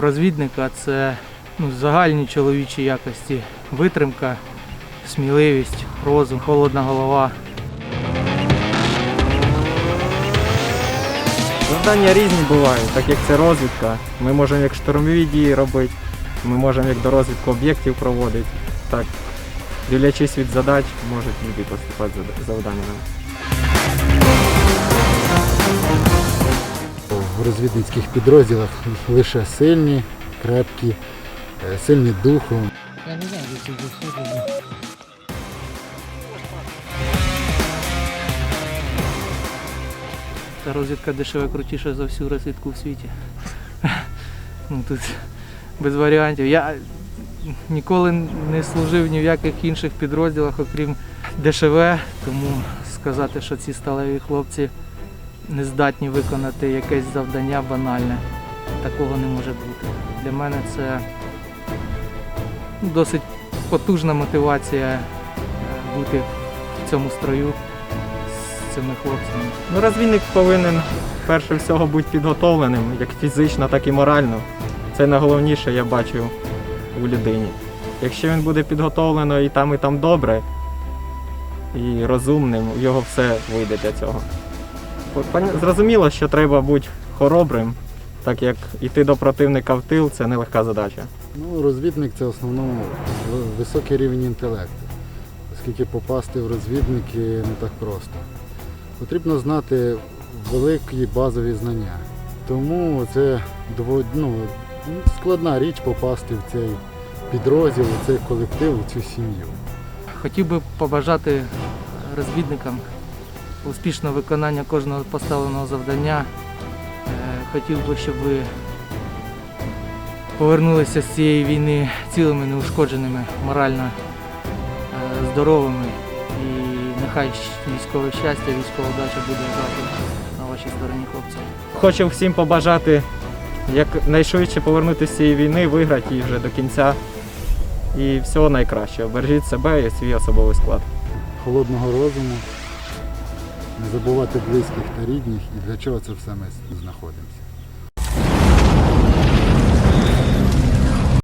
розвідника це ну, загальні чоловічі якості, витримка, сміливість, розум, холодна голова. Завдання різні бувають, так як це розвідка. Ми можемо як штурмові дії робити, ми можемо як до розвідку об'єктів проводити. Так, дивлячись від задач, можуть люди поступати зада- завданнями. Розвідницьких підрозділах лише сильні, крепкі, е, сильні духом. Я не знаю, де це. Та розвідка дешева крутіша за всю розвідку в світі. Ну, тут без варіантів. Я ніколи не служив ні в яких інших підрозділах, окрім ДШВ, тому сказати, що ці сталеві хлопці не здатні виконати якесь завдання банальне. Такого не може бути. Для мене це досить потужна мотивація е, бути в цьому строю з цими хлопцями. Ну, розвідник повинен перше всього бути підготовленим, як фізично, так і морально. Це найголовніше я бачу у людині. Якщо він буде підготовлено і там, і там добре, і розумним, у його все вийде для цього. Зрозуміло, що треба бути хоробрим, так як йти до противника в тил це нелегка задача. Ну, розвідник це в основному високий рівень інтелекту, оскільки попасти в розвідники не так просто. Потрібно знати великі базові знання. Тому це ну, складна річ попасти в цей підрозділ, в цей колектив, у цю сім'ю. Хотів би побажати розвідникам успішного виконання кожного поставленого завдання. Е, Хотів би, щоб ви повернулися з цієї війни цілими, неушкодженими, морально е, здоровими. І нехай військове щастя, військова вдача буде завжди на вашій стороні, хлопці. Хочу всім побажати якнайшвидше повернутися з цієї війни, виграти її вже до кінця. І всього найкращого. Бережіть себе і свій особовий склад. Холодного розуму, не забувати близьких та рідних і для чого це все ми знаходимося.